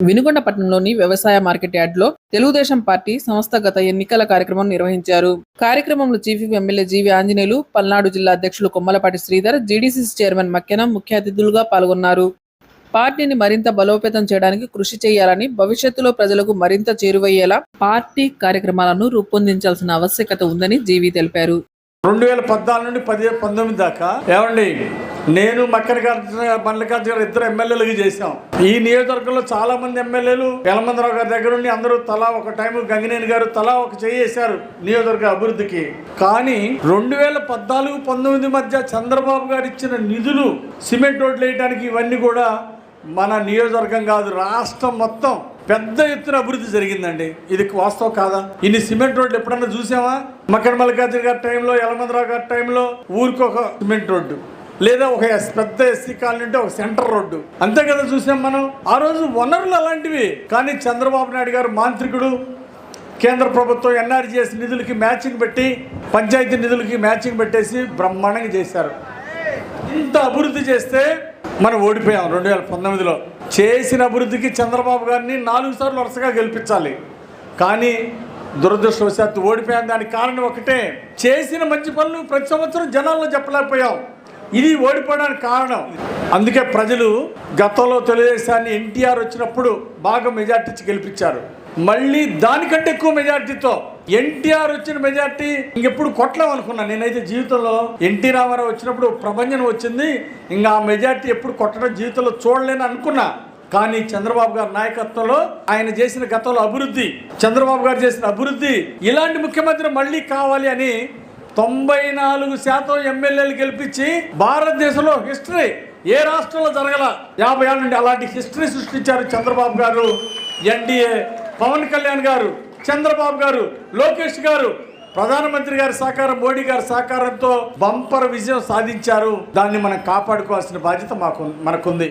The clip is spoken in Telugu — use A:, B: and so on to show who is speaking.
A: వినుకొండపట్నంలోని వ్యవసాయ మార్కెట్ యార్డ్లో తెలుగుదేశం పార్టీ సంస్థాగత ఎన్నికల కార్యక్రమం నిర్వహించారు. కార్యక్రమంలో chief MLA G V Anjaneyulu Palnadu జిల్లా అధ్యక్షులు కొమ్మలపాటి శ్రీధర్ జీడీసీసీ చైర్మన్ మక్కెన ముఖ్య అతిథులుగా పాల్గొన్నారు. పార్టీని మరింత బలోపేతం చేయడానికి కృషి చేయాలని భవిష్యత్తులో ప్రజలకు మరింత చేరువయ్యేలా పార్టీ కార్యక్రమాలను రూపొందించాల్సిన ఆవశ్యకత ఉందని జీవి తెలిపారు.
B: రెండు వేల పద్నాలుగు నుండి పది పంతొమ్మిది దాకా ఏమండి? నేను మక్కనకార్జున మల్లికార్జున గారు ఇద్దరు ఎమ్మెల్యేలుగా చేశాం. ఈ నియోజకవర్గంలో చాలా మంది ఎమ్మెల్యేలు యలమందరావు గారి దగ్గర నుండి అందరూ తలా ఒక టైం గంగినేని గారు తలా ఒక చేశారు నియోజకవర్గ అభివృద్ధికి. కానీ రెండు వేల పద్నాలుగు పంతొమ్మిది మధ్య చంద్రబాబు గారు ఇచ్చిన నిధులు సిమెంట్ రోడ్లు వేయడానికి ఇవన్నీ కూడా మన నియోజకవర్గం కాదు రాష్ట్రం మొత్తం పెద్ద ఎత్తున అభివృద్ధి జరిగిందండి. ఇది వాస్తవం కాదా? ఇన్ని సిమెంట్ రోడ్లు ఎప్పుడన్నా చూసామా మక్కన మల్లికార్జున గారి టైంలో యలమందరావు గారి టైంలో ఊరికొక సిమెంట్ రోడ్డు. లేదా ఒక ఎస్- పెద్ద ఎస్సీ కాలనీ అంటే ఒక సెంటర్ రోడ్డు. అంతే కదా చూసాం మనం? ఆ రోజు వనరులు అలాంటివి. కానీ చంద్రబాబు నాయుడు గారు మాంత్రికుడు కేంద్ర ప్రభుత్వం ఎన్ఆర్జీఎస్ నిధులకి మ్యాచింగ్ పెట్టి పంచాయతీ నిధులకి మ్యాచింగ్ పెట్టేసి బ్రహ్మాండంగా చేశారు. ఇంత అభివృద్ధి చేస్తే మనం ఓడిపోయాం రెండు వేల పంతొమ్మిదిలో. చేసిన అభివృద్ధికి చంద్రబాబు గారిని నాలుగు సార్లు వరుసగా గెలిపించాలి. కానీ దురదృష్టవశాత్తు ఓడిపోయాం. దానికి కారణం ఒకటే చేసిన మంచి పనులు ప్రతి సంవత్సరం జనాల్లో చెప్పలేకపోయాం. ఇది ఓడిపోవడానికి కారణం. అందుకే ప్రజలు గతంలో తెలుగుదేశాన్ని ఎన్టీఆర్ వచ్చినప్పుడు బాగా మెజార్టీ గెలిపించారు. మళ్ళీ దానికంటే ఎక్కువ మెజార్టీతో ఎన్టీఆర్ వచ్చిన మెజార్టీ ఇంకెప్పుడు కొట్టలేం అనుకున్నా నేనైతే జీవితంలో ఎన్టీ రామారావు వచ్చినప్పుడు ప్రభంజనం వచ్చింది. ఇంకా ఆ మెజార్టీ ఎప్పుడు కొట్టడం జీవితంలో చూడలేని అనుకున్నా. కానీ చంద్రబాబు గారి నాయకత్వంలో ఆయన చేసిన గతంలో అభివృద్ధి చంద్రబాబు గారు చేసిన అభివృద్ధి ఇలాంటి ముఖ్యమంత్రి మళ్ళీ కావాలి అని తొంభై నాలుగు శాతం ఎమ్మెల్యేలు గెలిపించి భారతదేశంలో హిస్టరీ ఏ రాష్ట్రంలో జరగల యాభై ఏళ్ళ నుండి అలాంటి హిస్టరీ సృష్టించారు చంద్రబాబు గారు ఎన్డీఏ పవన్ కళ్యాణ్ గారు చంద్రబాబు గారు లోకేష్ గారు. ప్రధానమంత్రి గారి సహకారం మోడీ గారి సహకారంతో బంపర్ విజయం సాధించారు. దాన్ని మనం కాపాడుకోవాల్సిన బాధ్యత మాకు మనకుంది.